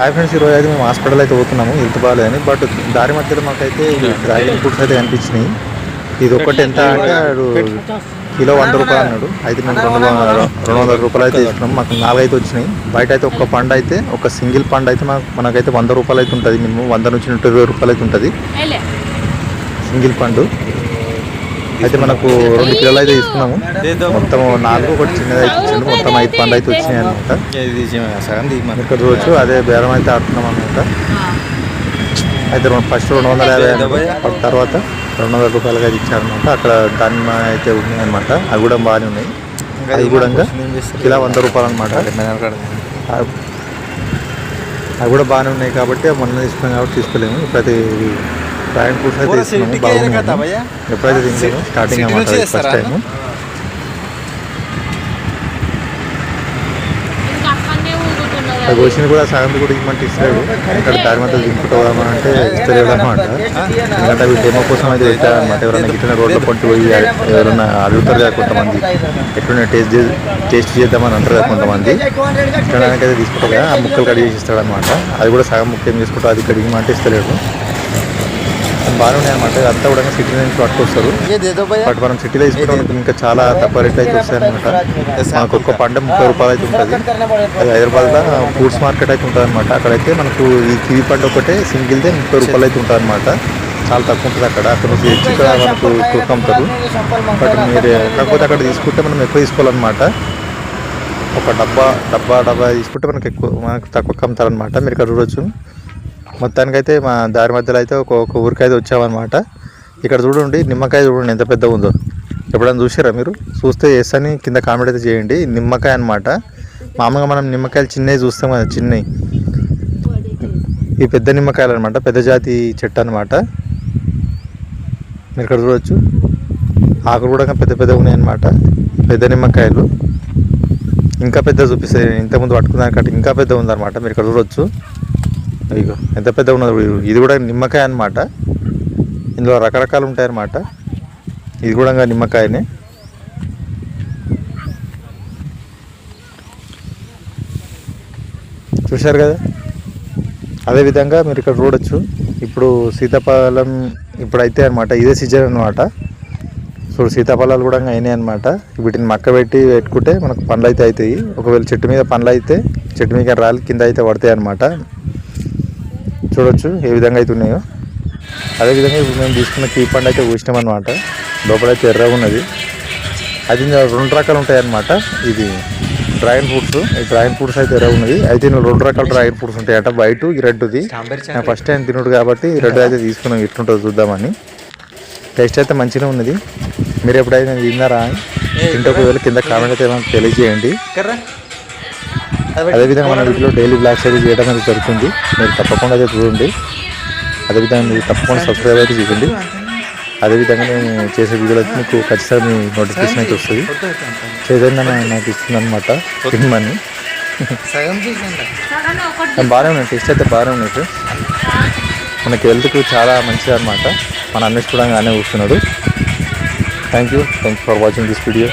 Hi friends ఈరోజు అయితే మేము హాస్పిటల్ అయితే పోతున్నాము. హెల్త్ బాగాలేదని బట్ దారి మధ్యలో మాకైతే డ్రాగన్ ఫ్రూట్స్ అయితే కనిపించినాయి. ఇది ఒక్కటి ఎంత అంటే ఆడు కిలో వంద రూపాయలు అన్నాడు. అయితే మేము రెండు వందల రెండు వందల రూపాయలు అయితే తీసుకున్నాం. మాకు నాలుగు అయితే వచ్చినాయి. బయట అయితే ఒక్క పండు అయితే ఒక సింగిల్ పండు అయితే మాకు మనకైతే వంద రూపాయలు అయితే ఉంటుంది. మినిమం వంద నుంచి నూట ఇరవై రూపాయలు అయితే ఉంటుంది. సింగిల్ పండు. అయితే మనకు రెండు కిలోలు అయితే తీసుకున్నాము. మొత్తం నాలుగు ఒకటి చిన్నది అయితే ఇచ్చిండు. మొత్తం ఐదు పండు అయితే వచ్చినాయి అనమాట ఇక్కడ చూడొచ్చు అదే బేరం అయితే ఆడుతున్నాం అనమాట అయితే ఫస్ట్ రెండు వందల యాభై. తర్వాత రెండు వందల రూపాయలకి అయితే ఇచ్చారనమాట అక్కడ దానిమ్మ అయితే ఉన్నాయి అనమాట అవి కూడా బాగానే ఉన్నాయి. అవి కూడా ఇంకా కిలో వంద రూపాయలు అనమాట అవి కూడా బాగానే ఉన్నాయి కాబట్టి మొన్న తీసుకున్నాం కాబట్టి తీసుకోలేము. ఇప్పుడైతే డ్రాగన్ ఫ్రూట్స్ అయితే తీసుకున్నాము భయ్యా? ఎప్పుడైతే తినలేము స్టార్టింగ్ నుంచి ఫస్ట్ టైం అది కోసిన కూడా సగం కూడా ఇవ్వమంటే ఇస్తాడు. ఇక్కడ దారి మధ్య దింపుకోవడం అంటే ఇస్తలేడు అనమాట ఎందుకంటే అవి డెమో కోసం అయితే పెట్టారనమాట ఎవరైనా గిట్టిన రోడ్ల పట్టు పోయి ఎవరైనా అడుగుతారు కదా కొంతమంది. ఎట్లున్నా టేస్ట్ టేస్ట్ చేద్దామని అంటారు కదా కొంతమంది. తినడానికి అయితే తీసుకుంటారు కదా ఆ ముక్కలు కడిగి ఇస్తాడు అనమాట అది కూడా సగం ముక్క ఏం తీసుకుంటారు అది కడిగి ఇస్తలేడు. బాగానే ఉన్నాయి అనమాట అంతా కూడా సిటీ నుంచి పట్టుకొస్తారు బట్ మనం సిటీలో తీసుకుంటాం ఇంకా చాలా తక్కువ రేట్ అయితే వస్తాయి అనమాట మాకు ఒక్క పంట ముప్పై రూపాయలు అయితే ఉంటుంది. అది హైదరాబాద్లో ఫ్రూట్స్ మార్కెట్ అయితే ఉంటుంది అనమాట అక్కడైతే మనకు ఈ కివి పండు ఒకటే సింగిల్దే ముప్పై రూపాయలు అయితే ఉంటుంది అనమాట చాలా తక్కువ ఉంటుంది అక్కడ. అక్కడ నుంచి ఇక్కడ మనకు ఎక్కువ అమ్ముతారు. బట్ మీరు కాకపోతే అక్కడ తీసుకుంటే మనం ఎక్కువ తీసుకోవాలన్నమాట ఒక డబ్బా డబ్బా డబ్బా తీసుకుంటే మనకు ఎక్కువ మనకు తక్కువ అమ్ముతారనమాట మీరు ఇక్కడ చూడొచ్చు. మొత్తానికైతే మా దారి మధ్యలో అయితే ఒక ఒక ఊరికైతే వచ్చామన్నమాట. ఇక్కడ చూడండి నిమ్మకాయ చూడండి ఎంత పెద్ద ఉందో. ఎప్పుడైనా చూసారా మీరు? చూస్తే ఎస్ అని కింద కామెంట్ అయితే చేయండి. నిమ్మకాయ అన్నమాట. మామూలుగా మనం నిమ్మకాయలు చిన్నవి చూస్తాం కదా చిన్నవి. ఈ పెద్ద నిమ్మకాయలు అనమాట పెద్ద జాతి చెట్టు అనమాట మీరు ఇక్కడ చూడొచ్చు. ఆకులు కూడా పెద్ద పెద్ద ఉన్నాయన్నమాట పెద్ద నిమ్మకాయలు. ఇంకా పెద్ద చూపిస్తాయి ఇంతకుముందు కాబట్టి ఇంకా పెద్ద ఉందన్నమాట. మీరు ఇక్కడ చూడొచ్చు. ఇగో ఎంత పెద్ద ఉన్నది ఇది కూడా నిమ్మకాయ అన్నమాట. ఇందులో రకరకాలు ఉంటాయన్నమాట. ఇది కూడా నిమ్మకాయనే. చూశారు కదా? అదేవిధంగా మీరు ఇక్కడ చూడొచ్చు. ఇప్పుడు సీతాఫలం ఇప్పుడైతే అనమాట ఇదే సీజన్ అనమాట సో సీతాఫలాలు కూడా అయినాయి అనమాట వీటిని మక్క పెట్టి పెట్టుకుంటే మనకు పండ్లు అయితే అవుతాయి ఒకవేళ చెట్టు మీద పండ్లు అయితే చెట్టు మీద రాలి కింద అయితే పడతాయి అనమాట చూడొచ్చు ఏ విధంగా అయితే ఉన్నాయో. అదేవిధంగా ఇప్పుడు మేము తీసుకున్న కీ పండు అయితే ఊసినాం అనమాట లోపలైతే ఎర్రగా ఉన్నది. అది రెండు రకాలు ఉంటాయి అనమాట ఇది డ్రాగన్ ఫ్రూట్స్ ఈ డ్రాగన్ ఫ్రూట్స్ అయితే ఎర్రగా ఉన్నది. అయితే రెండు రకాల డ్రాగన్ ఫ్రూట్స్ ఉంటాయట. వైట్ ఈ రెడ్ది ఫస్ట్ టైం తినుడు కాబట్టి ఈ రెడ్ అయితే తీసుకున్నాం. ఎట్లుంటుందో చూద్దామని. టేస్ట్ అయితే మంచిగా ఉన్నది. మీరు ఎప్పుడైనా తిన్నారా తింటే ఒకవేళ కింద కామెంట్ అయితే తెలియజేయండి. కర్రా అదేవిధంగా మన వీటిలో డైలీ బ్లాగ్స్ అయితే చేయడం అనేది జరుగుతుంది. మీరు తప్పకుండా అయితే చూడండి. అదేవిధంగా మీరు తప్పకుండా సబ్స్క్రైబ్ అయితే చేయండి. అదేవిధంగా నేను చేసే వీడియోలు అయితే మీకు ఖచ్చితంగా మీ నోటిఫికేషన్ అయితే వస్తుంది. చైతన్య నా- నాకు ఇస్తుంది అనమాట చూసండి బాగానే ఉన్నాయి. టేస్ట్ అయితే బాగానే ఉన్నాయి ఫ్రెండ్స్ మనకి హెల్త్కి చాలా మంచిది అనమాట మన అన్వేష్ కూడా కూర్చున్నాడు. Thank you thank for watching this video